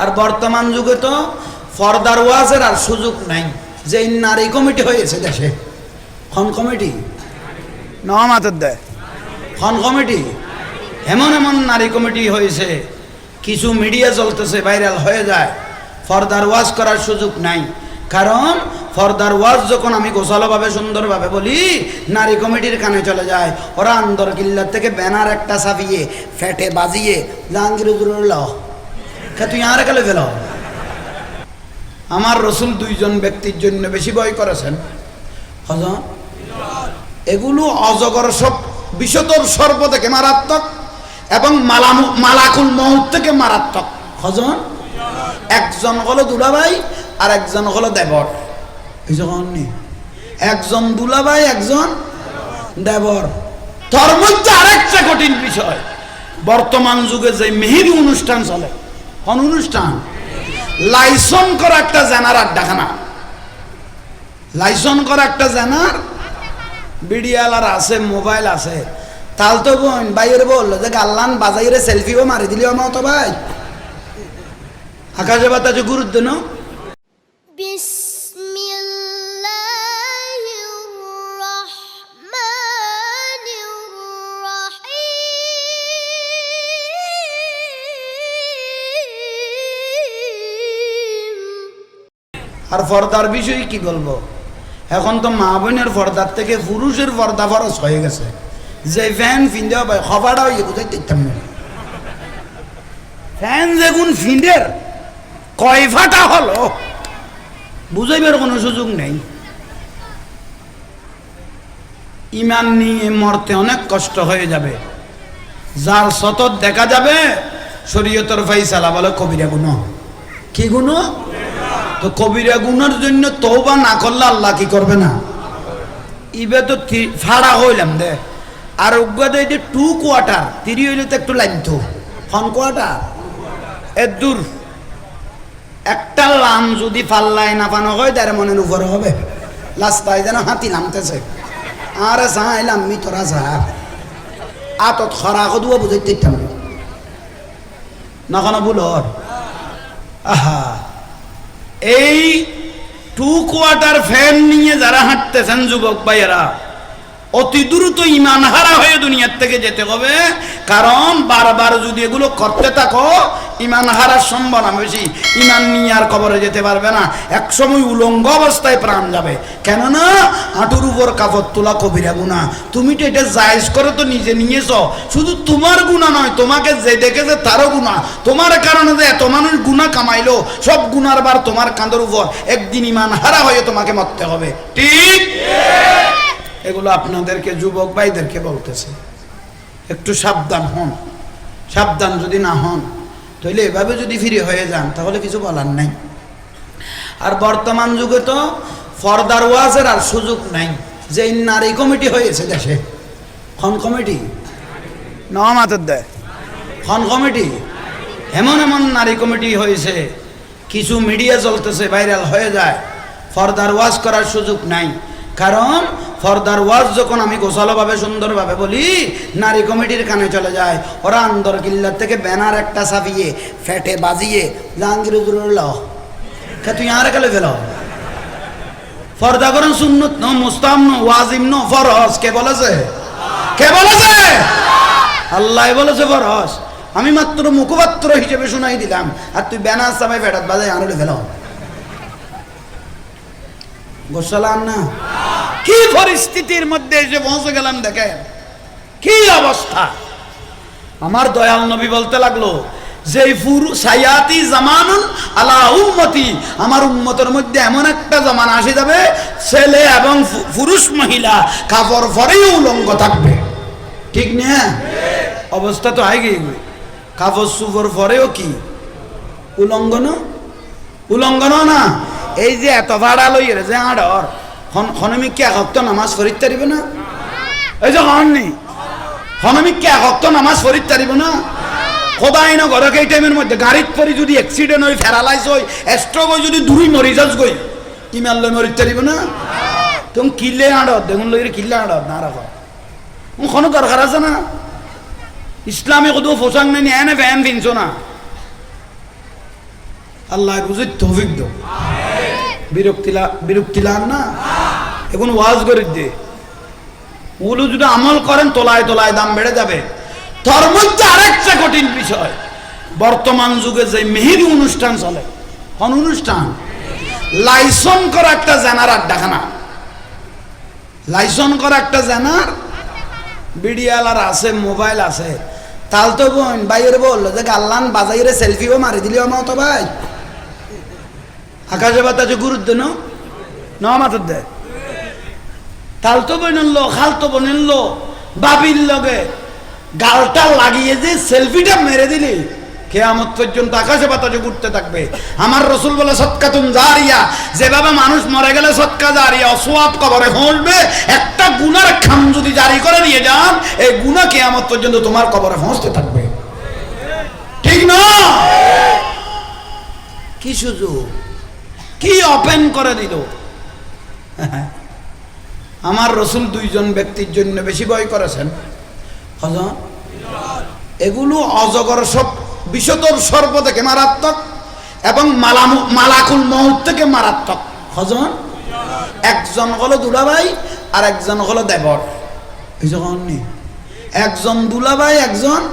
আর বর্তমান যুগে তো ফর্দার ওয়াজের আর সুযোগ নাই যে নারী কমিটি হয়েছে দেশে। খন কমিটি? নমাতের দেয় খন কমিটি? এমন এমন নারী কমিটি হয়েছে কিছু মিডিয়া চলতেছে ভাইরাল হয়ে যায়। ফর্দার ওয়াজ করার সুযোগ নাই। কারণ ফর্দার ওয়াজ যখন আমি গোছালোভাবে সুন্দরভাবে বলি নারী কমিটির কানে চলে যায়। ওরা আন্দর কিল্লার থেকে ব্যানার একটা ছাপিয়ে ফ্যাটে বাজিয়ে জাহাঙ্গীর ল তুই আর গেলে ফেল আমার রসুল দুইজন ব্যক্তির জন্য বেশি ভয় করেছেন। এগুলো অজগর সব বিষতর সর্প থেকে মারাত্মক এবং মালাকুল মহুত থেকে মারাত্মক। হজন একজন হলো দুলাভাই আর একজন হলো দেবর। যখন একজন দুলাভাই, একজন দেবর। তোর মধ্যে আরেকটা কঠিন বিষয়। বর্তমান যুগে যে মেহেদি অনুষ্ঠান চলে কোন অনুষ্ঠান? লাইসন করা একটা জানার আড্ডাখানা। লাইসন করা একটা জানার? বিডিয়ালার আছে, মোবাইল আছে। তাল তো বোন বাইরে বলল যে গাল্লান বাজাইরে সেলফিও মারি দিলিও আমার তো ভাই। আকাশে বাতাসে গুরুত্ব, না? আর পর্দার বিষয়ে কি বলব? এখন তো মা বোনের পর্দার থেকে পুরুষের পর্দা ফরস হয়ে গেছে। যে ফ্যান ফিন্দে হবে খবরটা হয়ে বুঝাই দেখতাম না। ফ্যান যেগুন ফিন্ডের কয় ফাটা হলো, বুঝাইবার কোনো সুযোগ নেই। ইমান নিয়ে মরতে অনেক কষ্ট হয়ে যাবে। যার সতত দেখা যাবে, শরীয়তর ফাইসালা বলে কবিরা গুণ। কি গুণ? তো কবিরা গুণের জন্য তৌবা না করলে আল্লাহ কি করবে না? ইবে তো ফাড়া হইলাম দে। আর উগ্গাদে যে টু কোয়ার্টার তিরি হইলে তো একটু লাইন তো। ফন কোয়ার্টার এ দূর। একটা লাম যদি পাল্লায় না পানো হয়, তার মনের উপরে হবে। লাস্তায় যেন হাতি নামতেছে। আরে চাইলাম মি তোরা চা আতত খরা কদুয়া বুঝাইতে না কোনো ভুলর আহা। এই টু কোয়ার্টার ফ্যান নিয়ে যারা হাঁটতেছেন যুবক ভাইয়েরা, অতি দ্রুত ইমান হারা হয়ে দুনিয়ার থেকে যেতে হবে। কারণ বারবার যদি এগুলো করতে থাকো ইমান হারার সম্ভাবনা বেশি। ইমান নিয়ে আর কবরে যেতে পারবে না। একসময় উলঙ্গ অবস্থায় প্রাণ যাবে। কেননা, হাঁটুর উপর কাপড় তোলা কবিরা গুণা। তুমি তো এটা জায়জ করে তো নিজে নিয়েছ। শুধু তোমার গুণা নয়, তোমাকে যে দেখেছে তারও গুণা। তোমার কারণে যে এত মানুষ গুণা কামাইলো, সব গুনার বার তোমার কাঁধের উপর। একদিন ইমান হারা হয়ে তোমাকে মরতে হবে। ঠিক? এগুলো আপনাদেরকে যুবক ভাইদেরকে বলতেছে। একটু সাবধান হন। সাবধান যদি না হন তাহলে এভাবে যদি ফিরে হয়ে যান, তাহলে কিছু বলার নাই। আর বর্তমান যুগে তো ফর্দার ওয়াজের আর সুযোগ নাই। যে নারী কমিটি হয়েছে দেশে, খন কমিটি? নমাতের খন কমিটি? এমন এমন নারী কমিটি হয়েছে, কিছু মিডিয়া চলতেছে ভাইরাল হয়ে যায়। ফর্দার ওয়াজ করার সুযোগ নাই। কারণ ফর্দার ওয়াজ যখন আমি গোছালোভাবে সুন্দরভাবে বলি, নারী কমিটির কানে চলে যায়, ওরা আন্দর কিল্লার থেকে ব্যানার একটা ছাপিয়ে, ফেটে বাজিয়ে, জাহাঙ্গীর ল তুই আর গেলে ফেল? ফর্দা করেন সুন্নত ন মুস্তাম ন ওয়াজিম ন ফরজ। কে বলেছে? কে বলেছে? আল্লাহ বলেছে, ফরজ। আমি মাত্র মুখপাত্র হিসেবে শুনাই দিলাম, আর তুই ব্যানার সাবাই ফেটাত বাজাই আনলে ফেল। গোসালাম না? কি পরিস্থিতির মধ্যে এসে পৌঁছে গেলাম দেখেন? কি অবস্থা? আমার দয়াল নবী বলতে লাগল যে ফুরু সায়াতি জামানুন আলা উম্মতি, আমার উম্মতের মধ্যে এমন একটা জামান আসে যাবে, ছেলে এবং পুরুষ মহিলা কাপড় পরেই উলঙ্গ থাকবে। ঠিক না? অবস্থা তো আগে গেই কাপড় সুপর পরেও কি? উলঙ্ঘন উলঙ্ঘন না এই যে এত ভাড়া লই রে, যে আড়র হনমি কে হক্ত নামাজ ফরিদ তারিব না? এই যে হননি হনমি কে হক্ত নামাজ ফরিদ তারিব না? সদায় না ঘরকে এই টাইমের মধ্যে গাড়িত পরি যদি অ্যাক্সিডেন্ট হয় প্যারালাইজ হয় স্ট্রোক হয় যদি দূরই মরি যাস গই ইমাল লই মরিত তারিব না? তুমি কিল্লে আড়ত দেখুন লই কিল্লে আড়ত না রাখো। কোনো দরকার আছে না? ইসলামে কত পোশাক নেই এনে ফ্যান কিনছো না? আল্লাহ বুঝি তৌফিক দো বিরক্তিলা বিরক্তিলান না? এখন ওয়াজ করে দে। ওগুলো যদি আমল করেন, তোলায় তোলায় দাম বেড়ে যাবে। তার মধ্যে আরেকটা কঠিন বিষয়। বর্তমান যুগে যে মেহেদি অনুষ্ঠান চলে, কোন অনুষ্ঠান? লাইসন করা একটা জানার আড্ডাখানা। লাইসন করা একটা জানার, বিডিয়ালার আছে, মোবাইল আছে। তাল তো বোন বাইরে বলল যে গাল্লান বাজাইরে সেলফিও মারি দিলি আমার তো ভাই। আকাশে বাতাসে গুরুত্ব ন? মাথার দেয় তাল তো বইনল খাল তো বনিল বাবির লগে গালটা লাগিয়ে যে সেলফিটা মেরে দিলি। কেয়ামত পর্যন্ত আকাশে বাতাসে ঘুরতে থাকবে। আমার রসুল বলে সৎকাতুন জারিয়া। যেভাবে মানুষ মরে গেলে সৎকা জারিয়া অসোয়াব কবরে পৌঁছবে একটা গুনার খাম যদি জারি করে নিয়ে যান, এই গুনা কেয়ামত পর্যন্ত তোমার কবরে পৌঁছতে থাকবে। ঠিক না? কি সুযোগ? কি ওপেন করে দিল? আমার রসুল দুইজন ব্যক্তির জন্য বেশি ভয় করেছেন। এগুলো অজগর সব বিষতর সর্ব থেকে মারাত্মক এবং মালাকুল মহুত থেকে মারাত্মক। হজন একজন হলো দুলাভাই আর একজন হলো দেবর। একজন দুলাভাই, একজন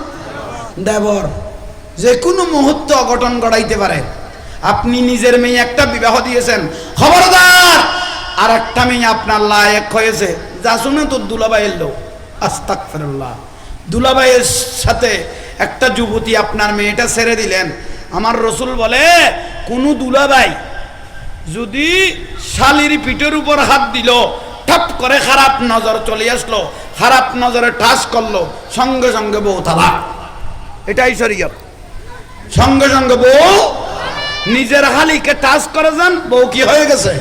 দেবর। যে কোনো মুহূর্তে অঘটন ঘটাইতে পারে। আপনি নিজের মেয়ে একটা বিবাহ দিয়েছেন। খবরদার! আর একটা মেয়ে আপনার লায়ক হয়েছে। যা শুনে তো দুলাভাই এলো আস্তাক ফেরুল্লাহ দুলাভাইয়ের সাথে একটা যুবতী আপনার মেয়েটা ছেড়ে দিলেন। আমার রসুল বলে, কোনো দুলাভাই যদি শালির পিঠের উপর হাত দিল, ঠপ করে খারাপ নজর চলে আসলো, খারাপ নজরে ঠাস করল, সঙ্গে সঙ্গে বউ তালাক। এটাই শরীয়ত। সঙ্গে সঙ্গে বউ নিজের হালিকে টাচ করে যান, বউ কি হয়ে গেছে?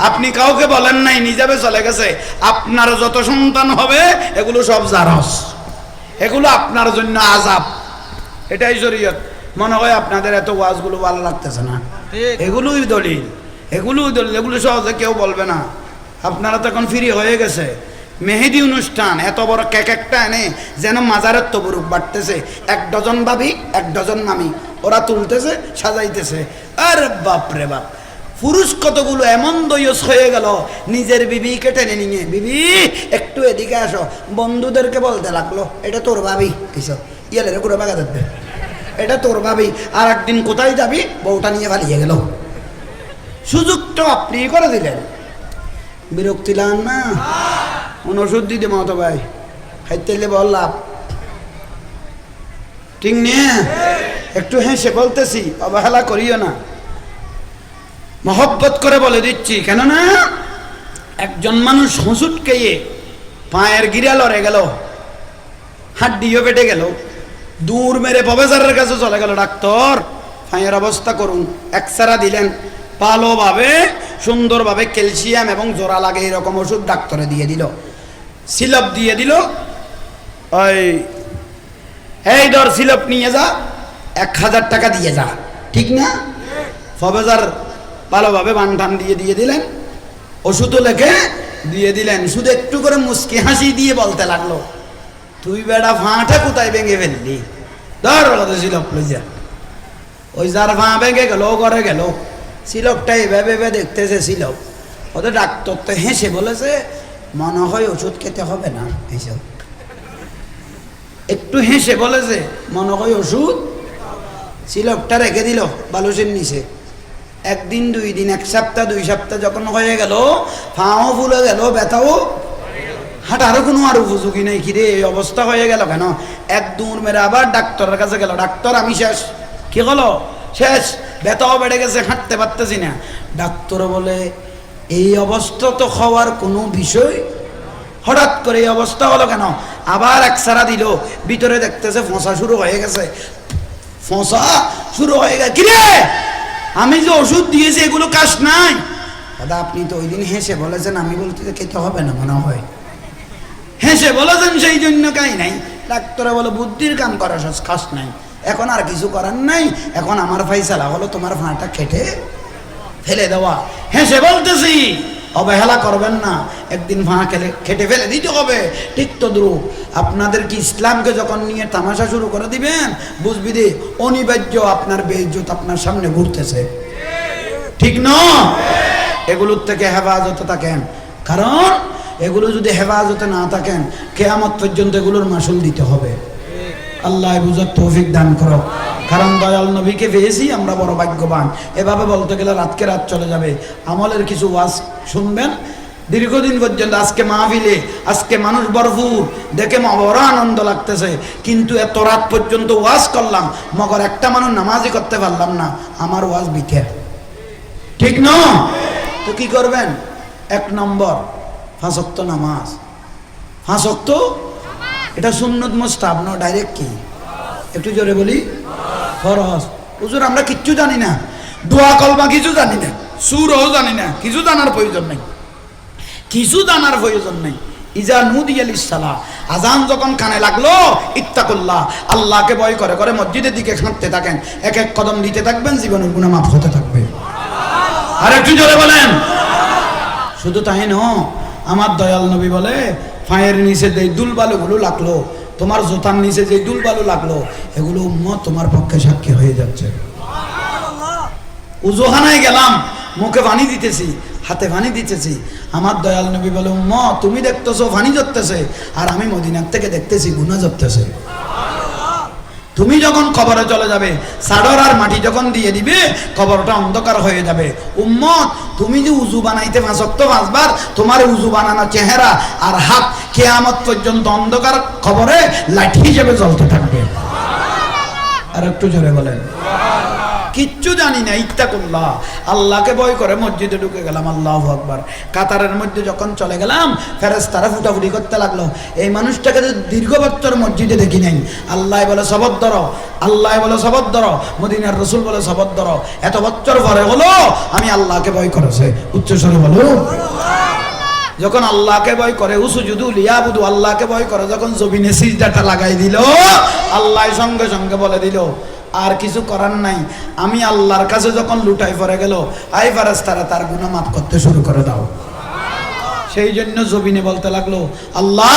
আপনি কাউকে বলেন নাই নিজাবে চলে গেছে। আপনার যত সন্তান হবে এগুলো সব জারস। এগুলো আপনার জন্য আজাব এটাই শরীয়ত মনে হয় আপনাদের এত ওয়াজগুলো ভালো লাগতেছে না। এগুলোই দলিল। এগুলোই দলিল। এগুলো সহজে কেউ বলবে না। আপনারা তো এখন ফ্রি হয়ে গেছে। মেহেদি অনুষ্ঠান এত বড় কেক একটা এনে যেন মাজারের তবরুক বাড়তেছে। এক ডজন ভাবি এক ডজন মামি। ওরা তুলতেছে সাজাইতেছে। আরে বাপ রে বাপ। পুরুষ কতগুলো এমন দয়স হয়ে গেল? নিজের বিবিকে টেনে নিয়ে, বিবি, একটু এদিকে আসো। বন্ধুদেরকে বলতে লাগল, এটা তোর ভাবি। এইসব ইয়ালে ঘুরে বাগা যাবে এটা তোর ভাবি। আর একদিন কোথায় যাবি? বউটা নিয়ে পালিয়ে গেল। সুযোগটা আপনি করে দিলেন। বিরক্তি লান না। ওষুধ দিতে মতো ভাই। খাইতে বললাম ঠিক নিয়ে? একটু হেসে বলতেছি, অবহেলা করিও না। মহব্বত করে বলে দিচ্ছি, কেননা একজন মানুষ হুঁসুট খেয়ে পায়ের গিরা লড়ে গেল, হাড্ডিও পেটে গেল, দূর মেরে প্রফেসরের কাছে চলে গেল ডাক্তার। পায়ের অবস্থা করুন, এক্সরা দিলেন, ভালোভাবে, সুন্দরভাবে ক্যালসিয়াম এবং জোড়া লাগে এরকম ওষুধ ডাক্তারে দিয়ে দিল। সিলপ দিয়ে দিল, ওই, এই ধর সিলপ নিয়ে যা, এক হাজার টাকা দিয়ে যা, ঠিক না? প্রফেসর ভালোভাবে বানটান দিয়ে দিয়ে দিলেন। ওষুধও লেখে দিয়ে দিলেন। শুধু একটু করে মুসকি হাসি দিয়ে বলতে লাগল, তুই বেড়া ফাঁটা কোথায় ভেঙে ফেললি? ধর সিলক লইয়া। ওই যার ফাঁ ভেঙে গেল ঘরে গেল। সিলকটা এভাবে এভাবে দেখতেছে সিলক ওদের ডাক্তার তো হেসে বলেছে, মনে হয় ওষুধ খেতে হবে না। এইসব একটু হেসে বলেছে, মনে হয় ওষুধ? সিলকটা রেখে দিল বালুসের নিচে। একদিন, দুই দিন, এক সপ্তাহ, দুই সপ্তাহ যখন হয়ে গেল, ফাও ফুলে গেল, ব্যথাও হাঁটারও কোনো আর উপযোগী নেই কিরে এই অবস্থা হয়ে গেল কেন? এক দৌড় মেরে আবার ডাক্তারের কাছে গেল। ডাক্তার, আমি শেষ। কি হলো? শেষ। ব্যথাও বেড়ে গেছে, হাঁটতে পারতেছি না। ডাক্তার বলে, এই অবস্থা তো হওয়ার কোনো বিষয়? হঠাৎ করে এই অবস্থা হলো কেন? আবার এক সারা দিল। ভিতরে দেখতেছে ফোঁসা শুরু হয়ে গেছে। ফোঁসা শুরু হয়ে গেছে। কিরে আমি যে ওষুধ দিয়েছি এগুলো কাজ নাই। দাদা আপনি তো ওই দিন হেসে বলেছেন আমি বলতে যে খেতে হবে না মনে হয়। হেসে বলেছেন সেই জন্য কাই নাই। ডাক্তারে বলে বুদ্ধির কাম করা সস খাস নাই। এখন আর কিছু করার নাই। এখন আমার ফাইসালা হলো তোমার ফাঁটা খেটে ফেলে দেওয়া। হেসে বলতেছি অবহেলা করবেন না। একদিন ভাঁ খেলে খেটে ফেলে দিতে হবে। ঠিক তো দ্রু আপনাদের কি ইসলামকে যখন নিয়ে তামাশা শুরু করে দিবেন? বুঝবি দে, অনিবার্য আপনার বেইজ্জত আপনার সামনে ঘুরতেছে। ঠিক ন? এগুলোর থেকে হেফাজতে থাকেন। কারণ এগুলো যদি হেফাজতে না থাকেন, কেয়ামত পর্যন্ত এগুলোর মাসুল দিতে হবে। আল্লাহ বুঝার তৌফিক দান করো কারণ দয়াল নবীকে পেয়েছি, আমরা বড় ভাগ্যবান। এভাবে বলতে গেলে রাতকে রাত চলে যাবে। আমলের কিছু ওয়াজ শুনবেন। দীর্ঘদিন পর্যন্ত আজকে মাহফিলে, আজকে মানুষ ভরপুর। দেখে বড় আনন্দ লাগতেছে। কিন্তু এত রাত পর্যন্ত ওয়াজ করলাম, মগর একটা মানুষ নামাজই করতে পারলাম না। আমার ওয়াজ বিথে ঠিক ন? তো কি করবেন? এক নম্বর, ফাঁসক্ত নামাজ। ফাঁসক্ত এটা সুন্নত মোস্তাব ন ডাইরেক্ট কি? একটু জোরে বলি। ফরজ। হুজুর, আমরা কিচ্ছু জানি না। দোয়া কলমা কিছু জানি না। সুরও জানি না। কিছু জানার প্রয়োজন নেই। কিছু জানার প্রয়োজন নেই। ইজা নুদি সালা আজান যখন কানে লাগল, ইত্তাকুল্লাহ, আল্লাহকে ভয় করে করে মসজিদের দিকে হাঁটতে থাকেন। এক এক কদম দিতে থাকবেন, জীবনের গুণা মাফ হতে থাকবে। আর একটু জোরে বলেন। শুধু তাই ন আমার দয়াল নবী বলে ফায়ের নিচে যে দুল বালুগুলো লাগল, তোমার জোতার নিচে যে দুল বালু লাগল, এগুলো উম্মত তোমার পক্ষে সাক্ষী হয়ে যাচ্ছে। উজোহানায় গেলাম, মুখে পানি দিতেছি, হাতে পানি দিতেছি। আমার দয়াল নবী বলে উম্ম তুমি দেখতেছো, পানি জড়তেছে, আর আমি মদিনার থেকে দেখতেছি, গুণা জড়তেছে। তুমি যখন কবরে চলে যাবে, সাডর আর মাটি যখন দিয়ে দিবে, কবরটা অন্ধকার হয়ে যাবে। উম্মত, তুমি যে উজু বানাইতে ফাঁসক্ত পাঁচবার, তোমার উজু বানানো চেহারা আর হাত কেয়ামত পর্যন্ত অন্ধকার খবরে লাঠি হিসেবে জ্বলতে থাকবে। আর একটু জোরে বলেন। কিচ্ছু জানি না ইত্যা করল্লাহ আল্লাহকে ভয় করে মসজিদে ঢুকে গেলাম, আল্লাহ আকবার। কাতারের মধ্যে যখন চলে গেলাম ফেরেস তারা ফুটাফুটি করতে লাগল। এই মানুষটাকে দীর্ঘ বছর মসজিদে দেখি নাই। আল্লাহ বলে শবদ ধর। আল্লাহ বলে শবদ ধর। মদিনার রসুল বলে শবদ ধর। এত বছর পরে হলো, আমি আল্লাহকে ভয় করেছে। উচ্চস্বরে বলো। যখন আল্লাহকে ভয় করে উসুজুদু লিয়াবুদু, আল্লাহকে ভয় করে, যখন জমিনে সিজদাটা লাগাই দিল, আল্লাহ সঙ্গে সঙ্গে বলে দিল আর কিছু করার নাই। আমি আল্লাহর কাছে যখন লুটাই পড়ে গেল আই ফারাজ তারা তার গুণা মাফ করতে শুরু করে দাও। সেই জন্য জবিনে বলতে লাগল, আল্লাহ,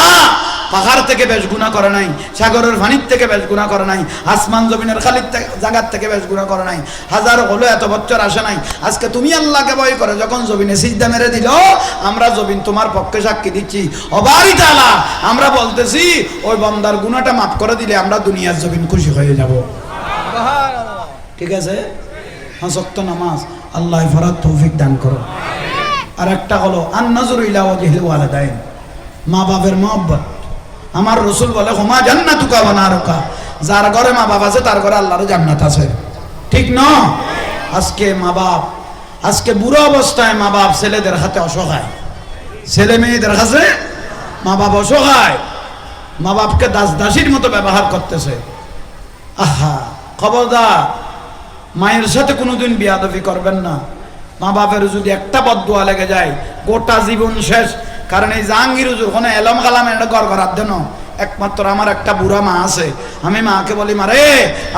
পাহাড় থেকে বেশ গুণা করে নাই, সাগরের ভানির থেকে বেশ গুণা করে নাই, আসমান জমিনের খালির জাগার থেকে বেশ গুণা করে নাই, হাজার হলো এত বছর আসে নাই, আজকে তুমি আল্লাহকে ভয় করে যখন জবিনে সিজদা মেরে দিল, আমরা জবিন তোমার পক্ষে সাক্ষী দিচ্ছি। অবারি তালা, আমরা বলতেছি, ওই বন্দার গুণাটা মাফ করে দিলে আমরা দুনিয়ার জবিন খুশি হয়ে যাব। ঠিক আছে? সত্য নামাজ, আল্লাহ ফরাত তৌফিক দান করো। আর একটা হলো আন নজর ইলা ওয়াজহিল ওয়ালিদাইন। মা বাবার মহব্বত। আমার রসুল বলে, হোমা জান্নাতুকা ওয়া নারুকা। যার ঘরে মা বাপ আছে, তার ঘরে আল্লাহর জান্নাত আছে। ঠিক ন? আজকে মা বাপ, আজকে বুড়ো অবস্থায় মা বাপ ছেলেদের হাতে অসহায়। ছেলে মেয়েদের কাছে মা বাপ অসহায়। মা বাপকে দাস দাসীর মতো ব্যবহার করতেছে। আহা! খবরদার, মায়ের সাথে কোনোদিন বিয়াদবি করবেন না। মা বাপের যদি একটা বদুয়া লেগে যায়, গোটা জীবন শেষ। কারণ এই জাহাঙ্গীর হুজুর কোনো এলম কালাম এটা গড় করার জন্য একমাত্র আমার একটা বুড়া মা আছে। আমি মাকে বলি মারে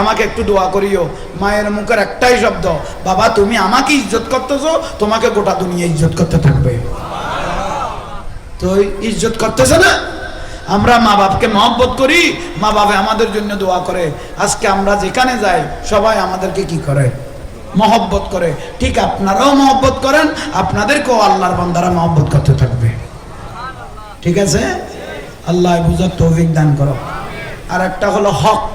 আমাকে একটু দোয়া করিও। মায়ের মুখের একটাই শব্দ, বাবা, তুমি আমাকে ইজ্জত করতেছো, তোমাকে গোটা দুনিয়া ইজ্জত করতে থাকবে। তো ইজ্জত করতেছে না? আমরা মা বাপকে মহব্বত করি, মা বাপে আমাদের জন্য দোয়া করে। আজকে আমরা যেখানে যাই, সবাই আমাদেরকে কি করে? মহব্বত করে। ঠিক আপনারাও মহব্বত করেন, আপনাদেরকেও আল্লাহর বান্দারা মহব্বত করতে থাকবে। ঠিক আছে? আল্লাহ বুঝার তৌফিক দান করো। আর একটা হলো হক।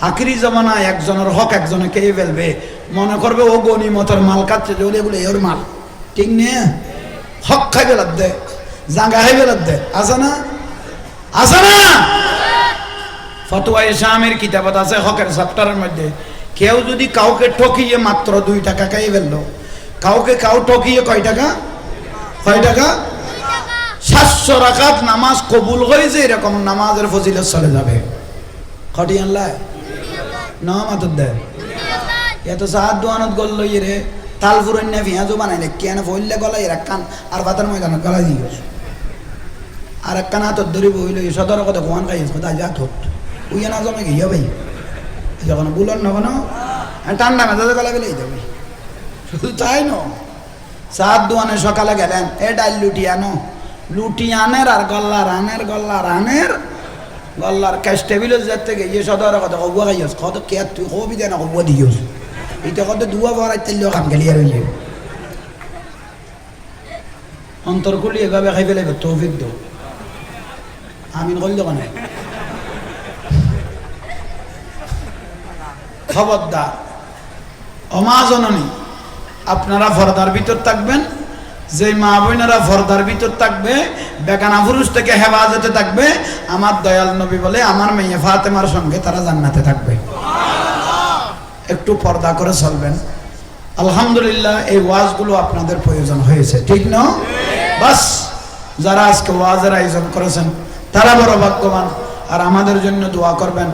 আখিরি জমানায় একজনের হক একজনে খেয়ে ফেলবে। মনে করবে, ও গনিমতের মাল কাচ্ছে যে ওগুলো ওর মাল। ঠিক নে হক খাই বেলার দে জাঙ্গা খাই বেলার দে। আছে না? আছে না? ফতুয়া ইসলামের কিতাবত আছে হকের চ্যাপ্টারের মধ্যে। কেউ যদি কাউকে ঠকিয়ে মাত্র দুই টাকা খাই ফেলল, কাউকে কাউ ঠকিয়ে কয় টাকা? কয় টাকা? সাতশো রাকাত নামাজ কবুল হয়েছে এরকম নামাজের ফজিলত চলে যাবে। খটি আনলাই ন মাতর দে। এত সাহায্য দোয়ানত গল লই রে। তাল ফুরন না পেঁয়াজও বানাইলে কেন ফইলে গলাই এর কান আর বাতার ময়দানত গলাই দিয়ে আর এক কান হাতত ধরি বইল সদর কথা কোয়ান খাই কথা যা থত। উই না জমে গিয়া ভাই, যখন বুলন না কোনো ঠান্ডা মেজাজে গলা গেলেই যাবে শুধু তাই ন, সাত দুয়ানে সকালে গেলেন, এ ডাল লুটি আনো। লুটি আনের আর গল্লার আনের গল্লার আনের, গল্লার ক্যাশ টেবিলের যাতে গিয়ে সদর কথা কব খাইস কত কে তুই কবি দেন কব দিয়স এটা কত দুয়া বড়াই তেলিও কাম গেলি আর অন্তর খুলি এভাবে খাই ফেলে তৌফিক দো আমিন করল দোকানে খবরদার, অমাজননী, আপনারা ফরদার ভিতর থাকবেন যে মা বোনেরা ফরদার ভিতর থাকবে বেগানা পুরুষ থেকে হেফাজতে থাকবে, আমার দয়াল নবী বলে আমার মেয়ে ফাতেমার সঙ্গে তারা জান্নাতে থাকবে। একটু পর্দা করে চলবেন। আলহামদুলিল্লাহ, এই ওয়াজগুলো আপনাদের প্রয়োজন হয়েছে, ঠিক না? বাস, যারা আজকে ওয়াজের আয়োজন করেছেন তারা বড় ভাগ্যবান আর আমাদের জন্য দোয়া করবেন।